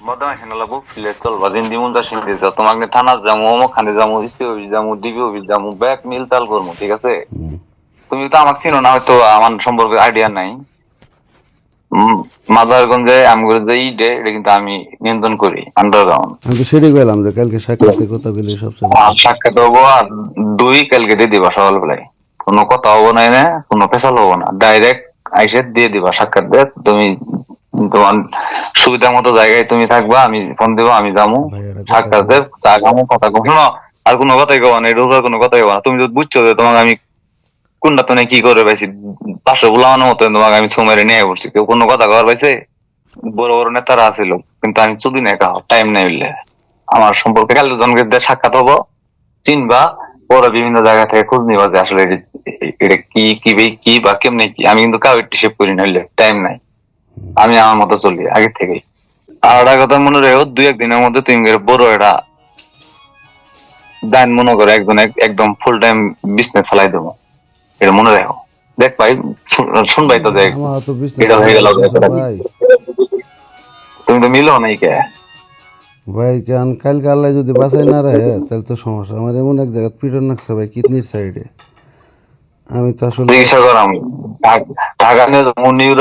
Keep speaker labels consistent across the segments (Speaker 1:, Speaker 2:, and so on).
Speaker 1: সেনা লাগবো ফিলে চলবা দিন দিমুন যা দিছে তোমাকে নিয়ে থানা যামু খানে যামু ইস্তি অফিস যামু ডিবি অফিস যামু ব্যাক মিল তাল করব ঠিক আছে? তুমি তো আমাকে চিনো না হয়তো আমার সম্পর্কে আইডিয়া নাই। মাদারগঞ্জে আমগুলো যে ইডে এটা কিন্তু আমি নিয়ন্ত্রণ করি আন্ডারগ্রাউন্ড
Speaker 2: আমি তো সেটাই গেলাম যে কালকে সাক্ষাতে কথা বলে সবচেয়ে।
Speaker 1: সাক্ষাৎ হব আর দুই কালকে দিয়ে দিবা সকালবেলায়। কোনো কথা হব না কোনো পেশাল হব না। ডাইরেক্ট আইসে দিয়ে দিবা সাক্ষাৎ তুমি তোমার সুবিধা মতো জায়গায় তুমি থাকবা আমি ফোন দেবো আমি যাব চা খামো কথা কম। শোনো আর কোনো কথাই কবা না আর কোনো কথাই কবা না। তুমি যদি বুঝছ যে তোমাকে আমি কোনটা তুমি কি করে পাইছি পাঁচশো বুলানোর মতো তোমাকে আমি সুমেরে নিয়ে বসছি কেউ কোনো কথা কবার পাইছে? বড় বড় নেতারা আছিল কিন্তু আমি চুদি না একা টাইম নেই বললে আমার সম্পর্কে কাল জনকে সাক্ষাৎ হব। চিনবা ওরা বিভিন্ন জায়গা থেকে খোঁজ নিবা যে আসলে এটা- কি কি বে- কি বা কেমনে কি। আমি কিন্তু কাউ একটু সেভ করি নাইলে টাইম নাই। আমি আমার মতো চলি আগে থেকেই। আর একটা কথা মনে রেখো দুই একদিনের মধ্যে তুমি বড় এটা দান মনে করে একজন একদম ফুল টাইম বিজনেস চালাই দেবো। এটা মনে রেখো। দেখ ভাই শুন- শুনবাই তো দেখ এটা হয়ে গেল তুমি তো মিলো নাই কে।
Speaker 2: ভাই কেন? কালকে আল্লাহ যদি বাঁচাই না রাখে তাহলে তো সমস্যা। আমার এমন এক জায়গায় পিটন রাখছে ভাই কিডনির সাইডে আমি তো আসলে
Speaker 1: চিকিৎসা করাম। ঢাক-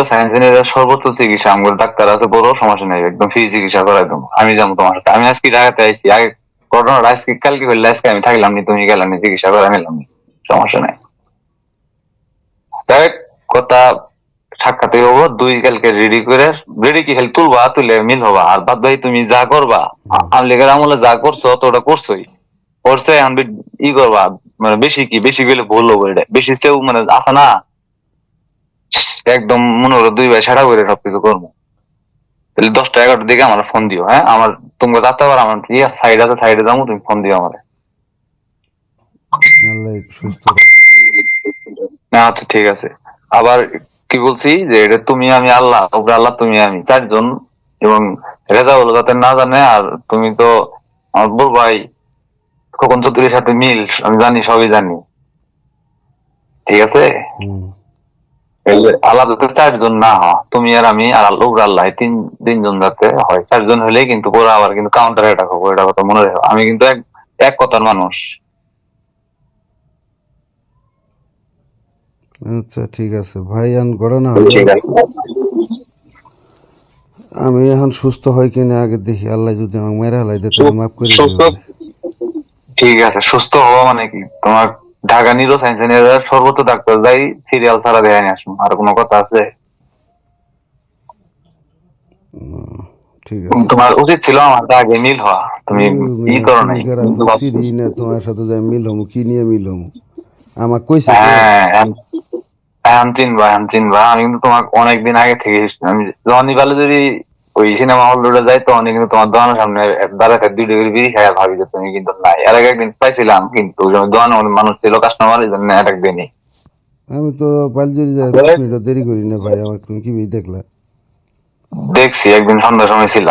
Speaker 1: সায়েন্স সর্বোচ্চ চিকিৎসা ডাক্তার আছে, বড় সমস্যা নেই, একদম ফ্রি চিকিৎসা করাই দেবো। আমি যাব তোমার সাথে। আমি আজকে ঢাকাতে আগে ঘটনাটা আজকে করলে আজকে আমি থাকলাম নি, তুমি গেলাম নি, চিকিৎসা করা নিলাম সমস্যা নাই। দেখ কথা সাক্ষাৎ হব দুই কালকে রেডি করে রেডি কি খালি তুলবা, তুলে মিল হবা। আর বাদ ভাই তুমি যা করবা আমলিগের আমলে যা করছ তো ওটা করছোই করছে আমি ই করবা মানে বেশি কি বেশি গেলে ভুল হব এটা। বেশি সেও মানে আছে না? একদম মনে করো দুই ভাই সারা করে সবকিছু করব। তাহলে দশটা এগারোটার দিকে আমার ফোন দিও হ্যাঁ? আমার তুমি যাতে পারো আমার ইয়ে সাইড আছে সাইডে যাব তুমি ফোন দিও আমার। আচ্ছা ঠিক আছে। আবার কি বলছি যে এটা তুমি আমি আল্লাহ ওপরে আল্লাহ তুমি আমি চারজন। এবং রেজা বলো যাতে না জানে আর তুমি তো আমার বল ভাই খোকন চৌধুরীর সাথে মিল আমি জানি সবই জানি। ঠিক আছে? আল্লাহ যাতে চারজন না হয় তুমি আর আমি আর আল্লাহ আল্লাহ তিন তিনজন যাতে হয়। চারজন হলেই কিন্তু পরে আবার কিন্তু কাউন্টার এটা হব এটা কথা মনে রেখো। আমি কিন্তু এক এক কথার মানুষ।
Speaker 2: আচ্ছা ঠিক আছে। ভাই এখন ঘটনা হলো আমি এখন সুস্থ হয় কিনা আগে দেখি। আল্লাহ যদি আমাকে মেরে হালাই দিতে মাফ করে
Speaker 1: ঠিক আছে সুস্থ হওয়া মানে কি? তোমার ঢাকা নিউরো সায়েন্স নিয়ে সর্বোচ্চ ডাক্তার যাই সিরিয়াল ছাড়া দেখাই নিয়ে আসুন আর কোনো কথা আছে?
Speaker 2: ঠিক আছে।
Speaker 1: তোমার উচিত ছিল আমার আগে মিল হওয়া তুমি ই করো নাই।
Speaker 2: চিনি না তোমার সাথে যাই মিল হমু কি নিয়ে মিল হমু? আমার কইছে কে?
Speaker 1: হ্যাঁ চিনবা এখন চিনবা। আমি কিন্তু তোমার অনেকদিন আগে থেকে আমি যখনই ভালো যদি ওই সিনেমা হল রোডে যাই তখনই কিন্তু তোমার দোকানের সামনে দাঁড়াতে দুই ডিগ্রি বিড়ি খাই ভাবি যে তুমি কিন্তু নাই। আর আগে একদিন পাইছিলাম কিন্তু দোকানে অনেক মানুষ ছিল কাস্টমার এই জন্য আর একদিনই
Speaker 2: আমি তো বালজুরি যাই দশ মিনিট দেরি করি না ভাই আমার তুমি কি দেখলা?
Speaker 1: দেখছি একদিন সন্ধ্যার সময় ছিল।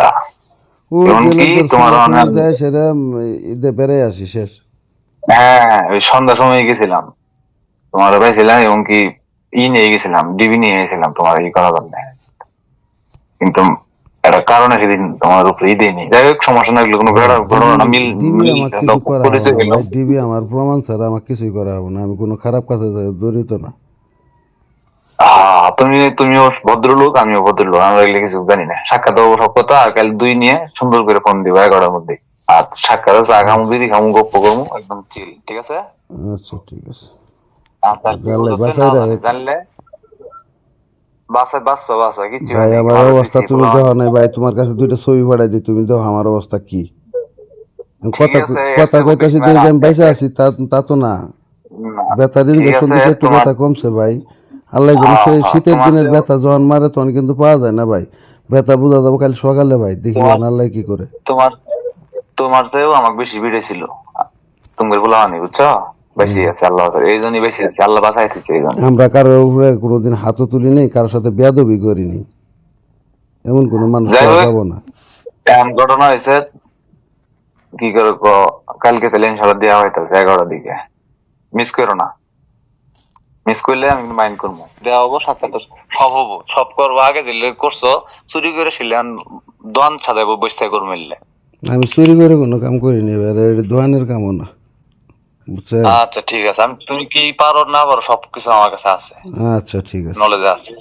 Speaker 1: অনেক-
Speaker 2: সেটা ঈদে বেড়াই আসি শেষ।
Speaker 1: হ্যাঁ ওই সন্ধ্যার সময় গেছিলাম। তোমার পাইছিলাম এবং কি ই নিয়ে গেছিলাম ডিবি নিয়ে গেছিলাম তোমার ই করার জন্য। কিন্তু একটা কারণে সেদিন তোমার উপরে ই দিইনি যাই হোক সমস্যা না কোনো ঘটনা- মিল মিল
Speaker 2: আমার আমার প্রমাণ ছাড়া আমার কিছুই করা হবে না। আমি কোনো খারাপ কাজে জড়িত না।
Speaker 1: তুমি তুমিও ভদ্রলোক আমিও ভদ্রলোক আমরা এগুলো কিছু জানি না। সাক্ষাৎ হব সব কথা আর কাল দুই নিয়ে সুন্দর করে ফোন দিবো এগারোটার মধ্যে। আর সাক্ষাৎ চা খামু বিড়ি খামু গপ্প করব একদম চিল ঠিক আছে?
Speaker 2: আচ্ছা ঠিক আছে। জানলে
Speaker 1: কিচ্ছু
Speaker 2: ভাই আমার অবস্থা তুমি দেখো নাই ভাই তোমার কাছে দুইটা ছবি পাঠাই দিই তুমি দেখো আমার অবস্থা কি। কথা কথা কইতাছি
Speaker 1: বুঝবে
Speaker 2: আমি বাইসা আছি। তা তা তো না। দিকে একটু ব্যথা কমছে ভাই। আল্লাহ যেন সেই শীতের দিনের
Speaker 1: যে-
Speaker 2: ব্যথা যখন মারে তখন কিন্তু পাওয়া যায় না ভাই। ব্যথা বোঝা যাব খালি সকালে ভাই দেখি আল্লাহ কি করে।
Speaker 1: তোমার তোমার চেয়েও আমাকে বেশি ভিড়ে ছিল তুমি বলা হয়নি বুঝছ? বেশি আছে আল্লাহ এই জন্যই বেশি আছে আল্লাহ বাঁচাইতেছে এই জন্য
Speaker 2: আমরা কারোর উপরে কোনোদিন হাতও তুলি নেই কারোর সাথে বেয়াদবি করিনি এমন কোনো মানুষ যাব না।
Speaker 1: এমন ঘটনা হয়েছে কি করে কালকে তাহলে ইনশাল্লাহ দেওয়া হইতেছে এগারোটার দিকে। মিস করো না। মিস করলে আমি মাইন্ড করব। দেওয়া হব সাথে সব হব সব করব আগে দিলে করছ চুরি করে শিলে দোয়ান সাজাবো বসতে করব মিললে
Speaker 2: আমি চুরি করে কোনো কাম করিনি এবার এটা দোকানের কামও না।
Speaker 1: আচ্ছা ঠিক আছে। আমি তুমি কি পারো না পারো সবকিছু আমার কাছে আছে।
Speaker 2: আচ্ছা ঠিক আছে।
Speaker 1: নলেজ আছে।